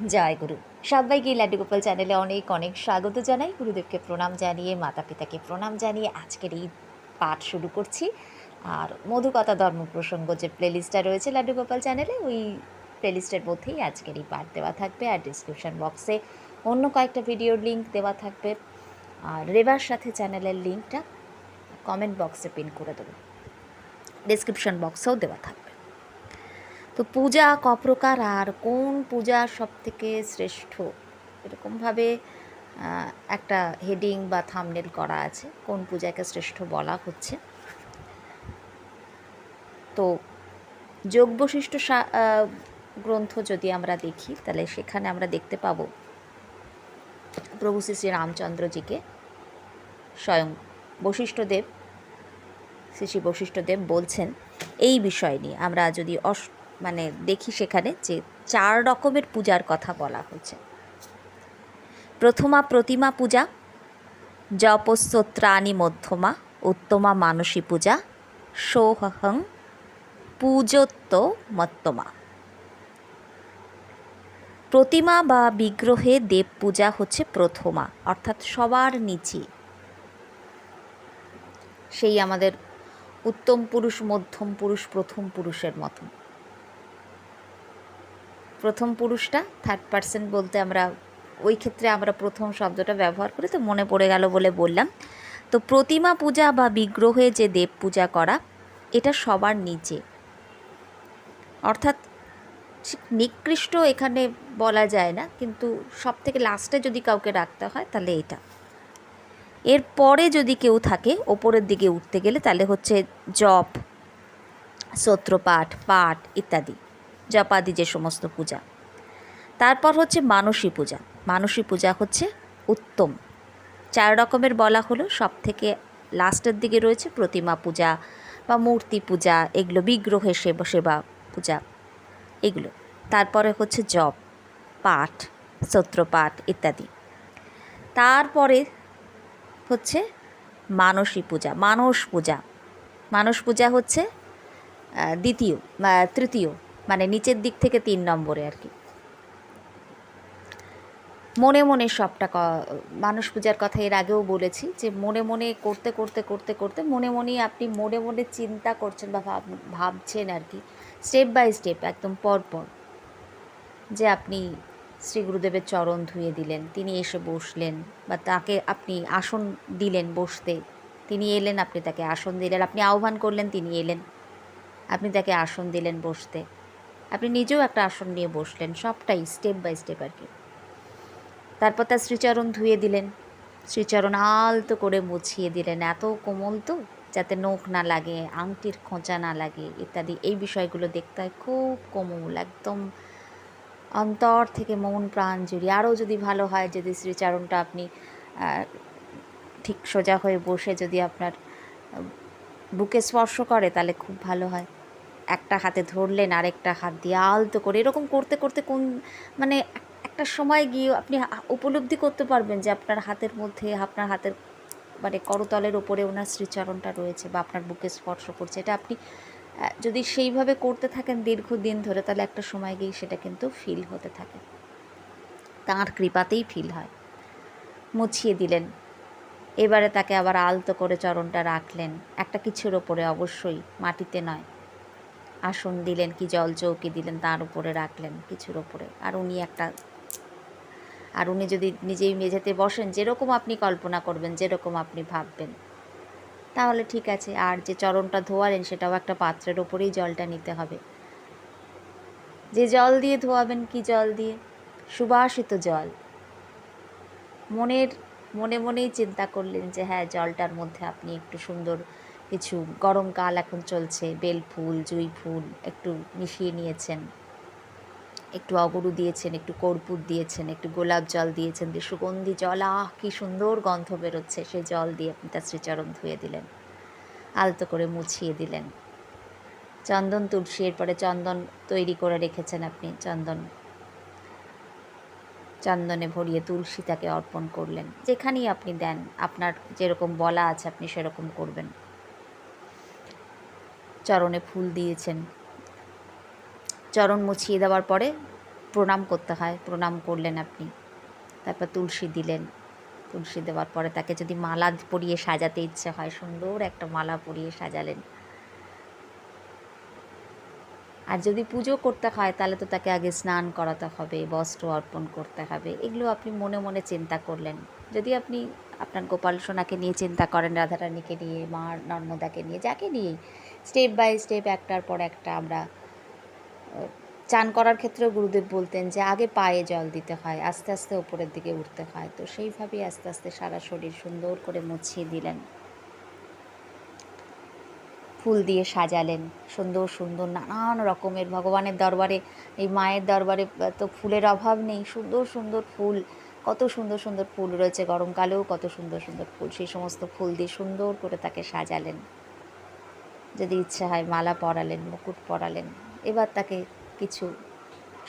জয় গুরু। সবাইকে লাড্ডু গোপাল চ্যানেলে অনেক অনেক স্বাগত জানাই। গুরুদেবকে প্রণাম জানিয়ে মাতা পিতাকে প্রণাম জানিয়ে আজকের এই পাঠ শুরু করছি। আর মধুকথা ধর্ম প্রসঙ্গ যে প্লেলিস্টটা রয়েছে লাড্ডু গোপাল চ্যানেলে, ওই প্লেলিস্টের মধ্যেই আজকের এই পাঠ দেওয়া থাকবে। আর ডিসক্রিপশন বক্সে অন্য কয়েকটা ভিডিওর লিঙ্ক দেওয়া থাকবে। আর রেবার সাথে চ্যানেলের লিঙ্কটা কমেন্ট বক্সে পিন করে দেবো। ডিসক্রিপশন বক্সেও দেওয়া থাকবে। তো পূজা ক প্রকার আর কোন পূজা সব থেকে শ্রেষ্ঠ? এরকমভাবে একটা হেডিং বা থামনেল করা আছে, কোন পূজাকে শ্রেষ্ঠ বলা হচ্ছে। তো যোগ বশিষ্ঠ সা- গ্রন্থ যদি আমরা দেখি, তাহলে সেখানে আমরা দেখতে পাবো প্রভু শ্রী শ্রী রামচন্দ্রজিকে স্বয়ং বশিষ্ঠদেব, শ্রী শ্রী বশিষ্ঠদেব বলছেন, এই বিষয় নিয়ে আমরা যদি অস মানে দেখি সেখানে যে চার রকমের পূজার কথা বলা হয়েছে। প্রথমা প্রতিমা পূজা জপস্তোত্রাণি মধ্যমা, উত্তমা মানসী পূজা সোহং পূজত্ব মত্তমা। প্রতিমা বা বিগ্রহে দেব পূজা হচ্ছে প্রথমা, অর্থাৎ সবার নিচে। সেই আমাদের উত্তম পুরুষ, মধ্যম পুরুষ, প্রথম পুরুষের মতন। প্রথম পুরুষটা থার্ড পার্সন বলতে আমরা, ওই ক্ষেত্রে আমরা প্রথম শব্দটা ব্যবহার করি, তো মনে পড়ে গেল বলে বললাম। তো প্রতিমা পূজা বা বিগ্রহে যে দেব পূজা করা, এটা সবার নিচে। অর্থাৎ নিকৃষ্ট এখানে বলা যায় না, কিন্তু সব থেকে লাস্টে যদি কাউকে রাখতে হয়, তাহলে এটা। এর পরে যদি কেউ থাকে, ওপরের দিকে উঠতে গেলে তাহলে হচ্ছে জপ, স্তোত্রপাঠ, পাঠ ইত্যাদি। জপাদি যে সমস্ত পূজা। তারপর হচ্ছে মানসী পূজা। মানসী পূজা হচ্ছে উত্তম। চার রকমের বলা হলো। সব থেকে লাস্টের দিকে রয়েছে প্রতিমা পূজা বা মূর্তি পূজা, এগুলো বিগ্রহের সেবা সেবা পূজা, এগুলো। তারপরে হচ্ছে জপ, পাঠ, স্তোত্রপাঠ ইত্যাদি। তারপরে হচ্ছে মানসী পূজা, মানস পূজা। মানস পূজা হচ্ছে দ্বিতীয় তৃতীয়। মানে নিচের দিক থেকে তিন নম্বরে আর কি। মনে মনে সবটা মানুষ পূজার কথা এর আগেও বলেছি যে মনে মনে করতে করতে করতে করতে মনে মনেই আপনি মনে মনে চিন্তা করছেন বা ভাব ভাবছেন আর কি স্টেপ বাই স্টেপ একদম পর পর যে আপনি শ্রী গুরুদেবের চরণ ধুয়ে দিলেন, তিনি এসে বসলেন বা তাকে আপনি আসন দিলেন বসতে, তিনি এলেন, আপনি তাকে আসন দিলেন, আপনি আহ্বান করলেন, তিনি এলেন, আপনি তাকে আসন দিলেন বসতে। আপনি নিজেও একটা আসন নিয়ে বসলেন, সবটাই স্টেপ বাই স্টেপ আর কি। তারপর তার শ্রীচরণ ধুয়ে দিলেন। শ্রীচরণ আলতো করে মুছিয়ে দিলেন। এত কোমল তো, যাতে নখ না লাগে, আংটির খোঁচা না লাগে, ইত্যাদি। এই বিষয়গুলো দেখতে হয় খুব কোমল, একদম অন্তর থেকে মন প্রাণ জুড়িয়ে। আরও যদি ভালো হয়, যদি শ্রীচরণটা আপনি ঠিক সোজা হয়ে বসে যদি আপনার বুকে স্পর্শ করে, তাহলে খুব ভালো হয়। একটা হাতে ধরলেন, আরেকটা হাত দিয়ে আলতো করে। এরকম করতে করতে কোন মানে একটা সময় গিয়ে আপনি উপলব্ধি করতে পারবেন যে আপনার হাতের মধ্যে, আপনার হাতের মানে করতলের ওপরে ওনার শ্রীচরণটা রয়েছে বা আপনার বুকে স্পর্শ করছে। এটা আপনি যদি সেইভাবে করতে থাকেন দীর্ঘদিন ধরে, তাহলে একটা সময় গিয়ে সেটা কিন্তু ফিল হতে থাকে। তাঁর কৃপাতেই ফিল হয়। মুছিয়ে দিলেন। এবারে তাকে আবার আলতো করে চরণটা রাখলেন। একটা কিছুর ওপরে অবশ্যই, মাটিতে নয়। আসন দিলেন কি জল চৌকি দিলেন তার উপরে রাখলেন কিছুর ওপরে আর উনি একটা আর উনি যদি নিজেই মেঝেতে বসেন, যেরকম আপনি কল্পনা করবেন, যেরকম আপনি ভাববেন। তাহলে ঠিক আছে, আর যে চরণটা ধোয়ালেন সেটাও একটা পাত্রের ওপরেই জলটা নিতে হবে। যে জল দিয়ে ধোয়াবেন, কি জল দিয়ে? সুবাসিত জল। মনের, মনে মনেই চিন্তা করলেন যে হ্যাঁ জলটার মধ্যে আপনি একটু সুন্দর কিছু গরমকাল এখন চলছে, বেল ফুল, জুঁই ফুল একটু মিশিয়ে নিয়েছেন। একটু অগরু দিয়েছেন, একটু কর্পূর দিয়েছেন, একটু গোলাপ জল দিয়েছেন দিয়ে সুগন্ধি জল, আহ, কি সুন্দর গন্ধ বেরোচ্ছে, সেই জল দিয়ে আপনি তার শ্রীচরণ ধুয়ে দিলেন, আলতো করে মুছিয়ে দিলেন। চন্দন তুলসী, এরপরে চন্দন তৈরি করে রেখেছেন আপনি, চন্দন। চন্দনে ভরিয়ে তুলসী তাকে অর্পণ করলেন। যেখানেই আপনি দেন, আপনার যেরকম বলা আছে, আপনি সেরকম করবেন। চরণে ফুল দিয়েছেন। চরণ মুছিয়ে দেওয়ার পরে প্রণাম করতে হয়, প্রণাম করলেন আপনি। তারপর তুলসী দিলেন। তুলসী দেওয়ার পরে তাকে যদি মালা পরিয়ে সাজাতে ইচ্ছে হয়, সুন্দর একটা মালা পরিয়ে সাজালেন। আর যদি পুজো করতে হয়, তাহলে তো তাকে আগে স্নান করাতে হবে, বস্ত্র অর্পণ করতে হবে, এগুলো আপনি মনে মনে চিন্তা করলেন। যদি আপনি আপনার গোপাল সোনাকে নিয়ে চিন্তা করেন, রাধারানীকে নিয়ে, মা নর্মদাকে নিয়ে, যাকে নিয়ে স্টেপ বাই স্টেপ, একটার পর একটা আমরা চান করার ক্ষেত্রেও গুরুদেব বলতেন যে আগে পায়ে জল দিতে হয়, আস্তে আস্তে ওপরের দিকে উঠতে হয়। তো সেইভাবেই আস্তে আস্তে সারা শরীর সুন্দর করে মুছিয়ে দিলেন। ফুল দিয়ে সাজালেন, সুন্দর সুন্দর নানান রকমের ভগবানের দরবারে, এই মায়ের দরবারে তো ফুলের অভাব নেই, সুন্দর সুন্দর ফুল, কত সুন্দর সুন্দর ফুল রয়েছে গরমকালেও, কত সুন্দর সুন্দর ফুল, সেই সমস্ত ফুল দিয়ে সুন্দর করে তাকে সাজালেন। যদি ইচ্ছা হয় মালা পরালেন, মুকুট পরালেন, এবার তাকে কিছু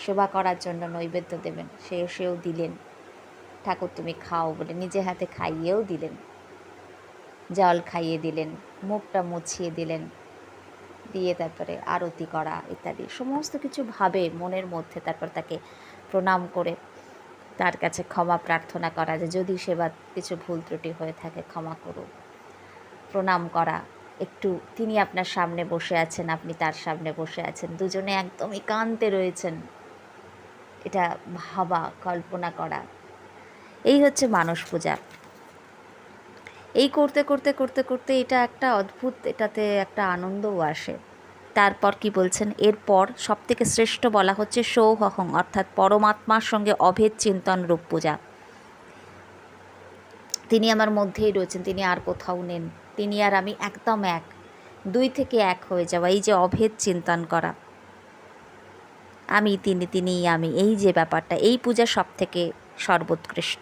সেবা করার জন্য নৈবেদ্য দেবেন। সে সেও দিলেন। ঠাকুর, তুমি খাও বলে নিজে হাতে খাইয়েও দিলেন। জল খাইয়ে দিলেন, মুখটা মুছিয়ে দিলেন, দিয়ে তারপরে আরতি করা ইত্যাদি। সমস্ত কিছু ভাবে মনের মধ্যে তারপর তাকে প্রণাম করে তার কাছে ক্ষমা প্রার্থনা করা যে, যদি সেবা কিছু ভুল ত্রুটি হয়ে থাকে ক্ষমা করো প্রণাম করা একটু তিনি আপনার সামনে বসে আছেন, আপনি তার সামনে বসে আছেন। দুজনে একদম একান্তে রয়েছেন। এটা ভাবা, কল্পনা করা। এই হচ্ছে মানস পূজা। এই করতে করতে করতে করতে এটা একটা অদ্ভুত, এটাতে একটা আনন্দও আসে। তারপর কি বলছেন? এরপর সব থেকে শ্রেষ্ঠ বলা হচ্ছে সৌহং অর্থাৎ পরমাত্মার সঙ্গে অভেদ চিন্তন রূপ পূজা। তিনি আমার মধ্যেই রয়েছেন, তিনি আর কোথাও নেন। তিনি আর আমি একদম এক। দুই থেকে এক হয়ে যাওয়া, এই যে অভেদ চিন্তন করা। আমি, তিনি তিনিই আমি, এই যে ব্যাপারটা, এই পূজা সব থেকে সর্বোৎকৃষ্ট।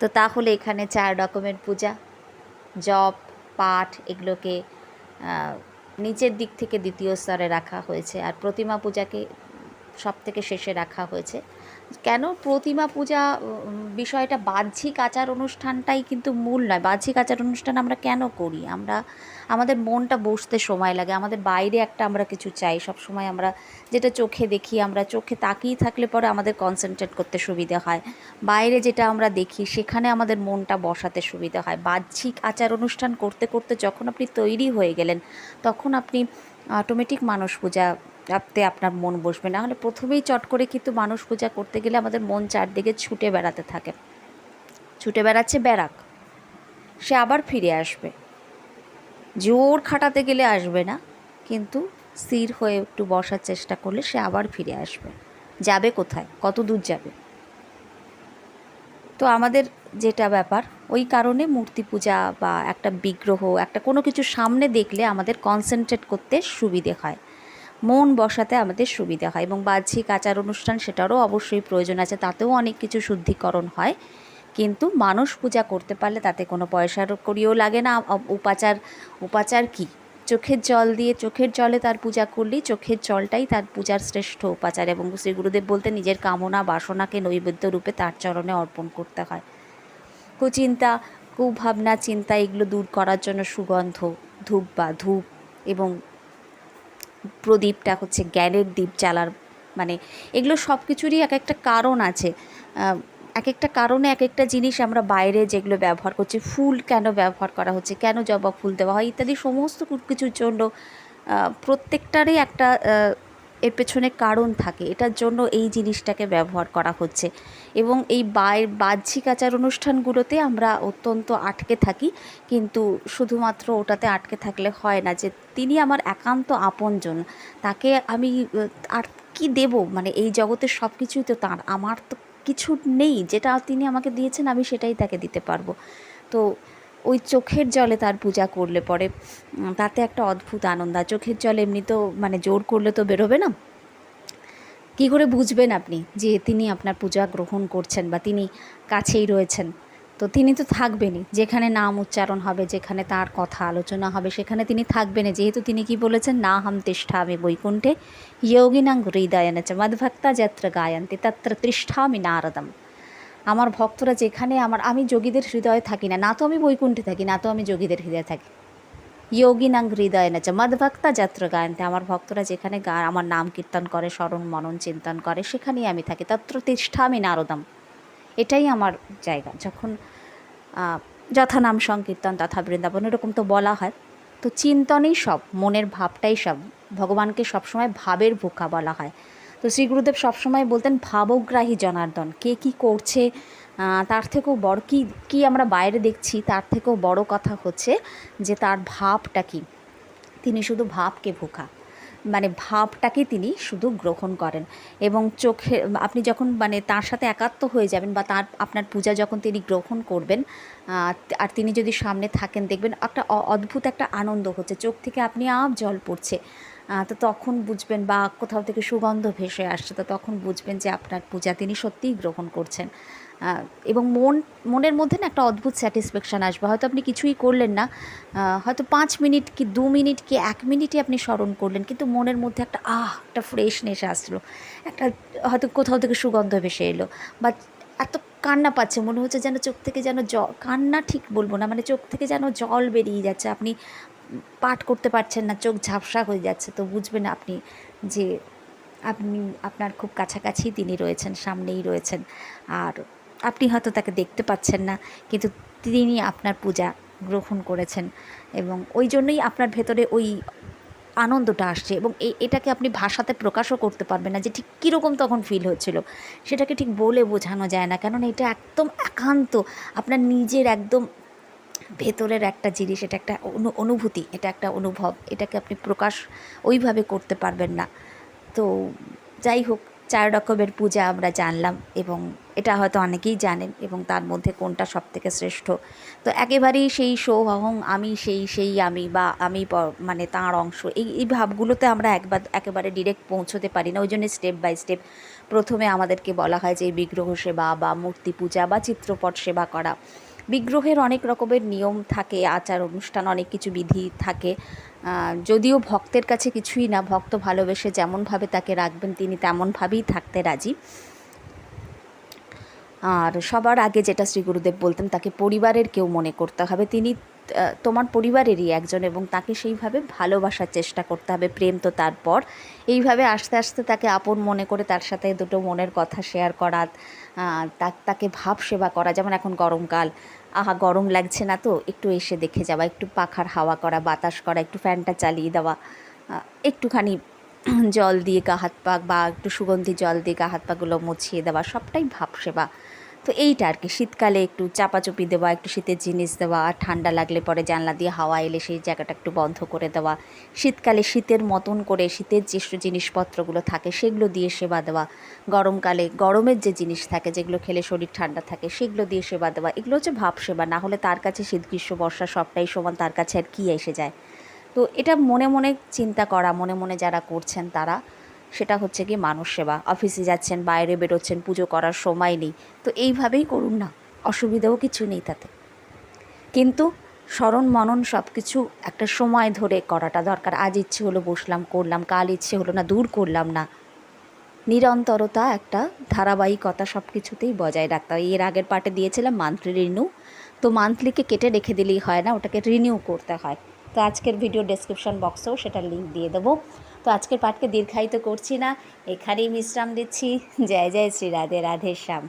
তো তাহলে এখানে চার রকমের পূজা। জপ, পাঠ, এগুলোকে নিচের দিক থেকে দ্বিতীয় স্তরে রাখা হয়েছে। আর প্রতিমা পূজাকে সব থেকে শেষে রাখা হয়েছে। কেন প্রতিমা পূজা বিষয়টা বাহ্যিক আচার অনুষ্ঠানটাই কিন্তু মূল নয়। বাহ্যিক আচার অনুষ্ঠান আমরা কেন করি? আমরা, আমাদের মনটা বসতে সময় লাগে। আমাদের বাইরে একটা আমরা কিছু চাই। সব সময় আমরা যেটা চোখে দেখি, আমরা চোখে তাকিয়ে থাকলে পরে আমাদের কনসেন্ট্রেট করতে সুবিধে হয়। বাইরে যেটা আমরা দেখি, সেখানে আমাদের মনটা বসাতে সুবিধা হয়। বাহ্যিক আচার অনুষ্ঠান করতে করতে যখন আপনি তৈরি হয়ে গেলেন, তখন আপনি অটোমেটিক মানুষ পূজা রাখতে আপনার মন বসবে। না হলে প্রথমেই চট করে কিন্তু মানুষ পূজা করতে গেলে আমাদের মন চারদিকে ছুটে বেড়াতে থাকে। ছুটে বেড়াচ্ছে ব্যারাক। সে আবার ফিরে আসবে। জোর খাটাতে গেলে আসবে না, কিন্তু স্থির হয়ে একটু বসার চেষ্টা করলে সে আবার ফিরে আসবে। যাবে কোথায়? কত দূর যাবে? তো আমাদের যেটা ব্যাপার, ওই কারণে মূর্তি পূজা বা একটা বিগ্রহ, একটা কোনো কিছু সামনে দেখলে আমাদের কনসেন্ট্রেট করতে সুবিধে হয়। মন বসাতে আমাদের সুবিধা হয় এবং বাহ্যিক আচার অনুষ্ঠান সেটারও অবশ্যই প্রয়োজন আছে, তাতেও অনেক কিছু শুদ্ধিকরণ হয়। কিন্তু মানুষ পূজা করতে পারলে তাতে কোনো পয়সার করিও লাগে না। উপাচার উপাচার কি? চোখের জল দিয়ে, চোখের জলে তার পূজা করলেই চোখের জলটাই তার পূজার শ্রেষ্ঠ উপাচার এবং শ্রী গুরুদেব বলতে নিজের কামনা, বাসনাকে নৈবেদ্য রূপে তার চরণে অর্পণ করতে হয়। কুচিন্তা, কুভাবনা, চিন্তা এগুলো দূর করার জন্য সুগন্ধ, ধূপ বা ধূপ এবং প্রদীপটা হচ্ছে জ্ঞানের দ্বীপ জ্বালার মানে এগুলো সব কিছুরই এক একটা কারণ আছে। এক একটা কারণে এক একটা জিনিস আমরা বাইরে যেগুলো ব্যবহার করছি, ফুল কেন ব্যবহার করা হচ্ছে, কেন জবা ফুল দেওয়া হয়, ইত্যাদি সমস্ত কিছুর জন্য প্রত্যেকটারই একটা এর পেছনে কারণ থাকে। এটার জন্য এই জিনিসটাকে ব্যবহার করা হচ্ছে। এবং এই বাই বাহ্যিক আচার অনুষ্ঠানগুলোতে আমরা অত্যন্ত আটকে থাকি। কিন্তু শুধুমাত্র ওটাতে আটকে থাকলে হয় না যে তিনি আমার একান্ত আপনজন। তাকে আমি, আর কি দেব? মানে এই জগতের সব কিছুই তো তার। আমার তো কিছু নেই। যেটা তিনি আমাকে দিয়েছেন, আমি সেটাই তাকে দিতে পারব। তো ওই চোখের জলে তার পূজা করলে পরে তাতে একটা অদ্ভুত আনন্দ। চোখের জল এমনি তো মানে জোর করলে তো বেরোবে না? কী করে বুঝবেন আপনি যে তিনি আপনার পূজা গ্রহণ করছেন বা তিনি কাছেই রয়েছেন? তো তিনি তো থাকবেনই। যেখানে নাম উচ্চারণ হবে, যেখানে তার কথা আলোচনা হবে, সেখানে তিনি থাকবেনই। যেহেতু তিনি কি বলেছেন? না হাম তিষ্ঠামি বৈকুণ্ঠে যোগিনাং হৃদয়ন চ মদ্ভক্তা যত্র গায়ন্তি তত্র তিষ্ঠামি নারদম। আমার ভক্তরা যেখানে, আমার, আমি যোগীদের হৃদয়ে থাকি না। না তো আমি বৈকুণ্ঠে থাকি, না তো আমি যোগীদের হৃদয়ে থাকি। যোগিনাং হৃদয় নাচ মদভক্তা যাত্রা গায়ন্তে আমার ভক্তরা যেখানে গান আমার নাম কীর্তন করে স্মরণ মনন চিন্তন করে সেখানেই আমি থাকি তত্র তিষ্ঠামি নারদম এটাই আমার জায়গা যখন যথা নাম সংকীর্তন তথা বৃন্দাবন এরকম তো বলা হয় তো চিন্তনেই সব মনের ভাবটাই সব ভগবানকে সবসময় ভাবের ভোকা বলা হয় তো শ্রী গুরুদেব সবসময় বলতেন ভাবগ্রাহী জনার্দন কে কি করছে তার থেকেও বড় কি কি আমরা বাইরে দেখছি, তার থেকেও বড় কথা হচ্ছে যে তার ভাবটা কি? তিনি শুধু ভাবকে ভোকা। মানে ভাবটাকে তিনি শুধু গ্রহণ করেন। এবং চোখে, আপনি যখন মানে তার সাথে একাত্ম হয়ে যাবেন বা তার, আপনার পূজা যখন তিনি গ্রহণ করবেন আর তিনি যদি সামনে থাকেন, দেখবেন একটা অদ্ভুত একটা আনন্দ হচ্ছে। চোখ থেকে আপনি আপ জল পড়ছে। তো তখন বুঝবেন বা কোথাও থেকে সুগন্ধ ভেসে আসছে, তো তখন বুঝবেন যে আপনার পূজা তিনি সত্যিই গ্রহণ করছেন। এবং মন, মনের মধ্যে না একটা অদ্ভুত স্যাটিসফ্যাকশান আসবে। হয়তো আপনি কিছুই করলেন না হয়তো পাঁচ মিনিট কি দু মিনিট কি এক মিনিটই আপনি স্মরণ করলেন, কিন্তু মনের মধ্যে একটা, আহ, একটা ফ্রেশনেস আসলো। একটা, হয়তো কোথাও থেকে সুগন্ধ ভেসে এলো বা এত কান্না পাচ্ছে, মনে হচ্ছে যেন চোখ থেকে যেন জ, কান্না ঠিক বলব না মানে চোখ থেকে যেন জল বেরিয়ে যাচ্ছে, আপনি পাঠ করতে পারছেন না, চোখ ঝাপসা হয়ে যাচ্ছে, তো বুঝবেন আপনি যে আপনি, আপনার খুব কাছাকাছি তিনি রয়েছেন, সামনেই রয়েছেন, আর আপনি হয়তো তাকে দেখতে পাচ্ছেন না, কিন্তু তিনি আপনার পূজা গ্রহণ করেছেন এবং ওই জন্যই আপনার ভেতরে ওই আনন্দটা আসছে এবং এই এটাকে আপনি ভাষাতে প্রকাশও করতে পারবেন না যে ঠিক কীরকম তখন ফিল হচ্ছিল। সেটাকে ঠিক বলে বোঝানো যায় না, কেননা এটা একদম একান্ত, আপনার নিজের একদম ভেতরের একটা জিনিস, এটা একটা অনু- অনুভূতি, এটা একটা অনুভব, এটাকে আপনি প্রকাশ ওইভাবে করতে পারবেন না। তো যাই হোক চার রকমের পূজা আমরা জানলাম এবং এটা হয়তো অনেকেই জানেন এবং তার মধ্যে কোনটা সব থেকে শ্রেষ্ঠ। তো একেবারেই সেই সোহং আমি সেই সেই, আমি বা আমি মানে তাঁর অংশ, এই এই ভাবগুলোতে আমরা একবার, একেবারে ডিরেক্ট পৌঁছতে পারি না। ওই জন্য স্টেপ বাই স্টেপ প্রথমে আমাদেরকে বলা হয় যে বিগ্রহ সেবা বা মূর্তি পূজা বা চিত্রপট সেবা করা। বিগ্রহের অনেক রকমের নিয়ম থাকে, আচার অনুষ্ঠান, অনেক কিছু বিধি থাকে। যদিও ভক্তের কাছে কিছুই না, ভক্ত ভালোবেসে যেমনভাবে তাকে রাখবেন তিনি তেমনভাবেই থাকতে রাজি। আর সবার আগে যেটা শ্রী গুরুদেব বলতেন, তাকে পরিবারের কেউ মনে করতে হবে। তিনি তোমার পরিবারেরই একজন এবং তাকে সেইভাবে ভালোবাসার চেষ্টা করতে হবে, প্রেম তো তারপর এইভাবে আস্তে আস্তে তাকে আপন মনে করে তার সাথে দুটো মনের কথা শেয়ার করা তাকে ভাব সেবা করা, যেমন এখন গরমকাল আহা, গরম লাগছে না তো, একটু এসে দেখে যাওয়া, একটু পাখার হাওয়া করা, বাতাস করা, একটু ফ্যানটা চালিয়ে দেওয়া একটুখানি জল দিয়ে গা হাত পা, বা একটু সুগন্ধি জল দিয়ে গা হাত পাগুলো মুছিয়ে দেওয়া, সবটাই ভাব সেবা তো এইটা আর কি। শীতকালে একটু চাপাচুপি দেওয়া, একটু শীতের জিনিস দেওয়া, আর ঠান্ডা লাগলে পরে জানলা দিয়ে হাওয়া এলে সেই জায়গাটা একটু বন্ধ করে দেওয়া। শীতকালে শীতের মতন করে শীতের যে জিনিসপত্রগুলো থাকে সেগুলো দিয়ে সেবা দেওয়া। গরমকালে গরমের যে জিনিস থাকে, যেগুলো খেলে শরীর ঠান্ডা থাকে, সেগুলো দিয়ে সেবা দেওয়া। এগুলো হচ্ছে ভাব সেবা, না হলে তার কাছে শীত, গ্রীষ্ম, বর্ষা সবটাই সমান, তার কাছে আর কী এসে যায়। তো এটা মনে মনে চিন্তা করা, মনে মনে যারা করছেন তারা সেটা হচ্ছে কি মানুষ সেবা। অফিসে যাচ্ছেন, বাইরে বেরোচ্ছেন, পুজো করার সময় নেই। তো এইভাবেই করুন না, অসুবিধাও কিছু নেই তাতে। কিন্তু স্মরণ মনন সব কিছু একটা সময় ধরে করাটা দরকার। আজ ইচ্ছে হলো বসলাম, করলাম, কাল ইচ্ছে হলো না, দূর করলাম না। নিরন্তরতা একটা ধারাবাহিকতা সব কিছুতেই বজায় রাখতে হয়। এর আগের পার্টে দিয়েছিলাম মান্থলি রিনিউ। তো মান্থলিকে কেটে রেখে দিলেই হয় না, ওটাকে রিনিউ করতে হয়। তো আজকের ভিডিও ডেসক্রিপশন বক্সেও সেটার লিঙ্ক দিয়ে দেবো। তো আজকের পাঠকে দীর্ঘায়িত করছি না। এখানেই বিশ্রাম দিচ্ছি জয় জয় শ্রী রাধে রাধে শ্যাম।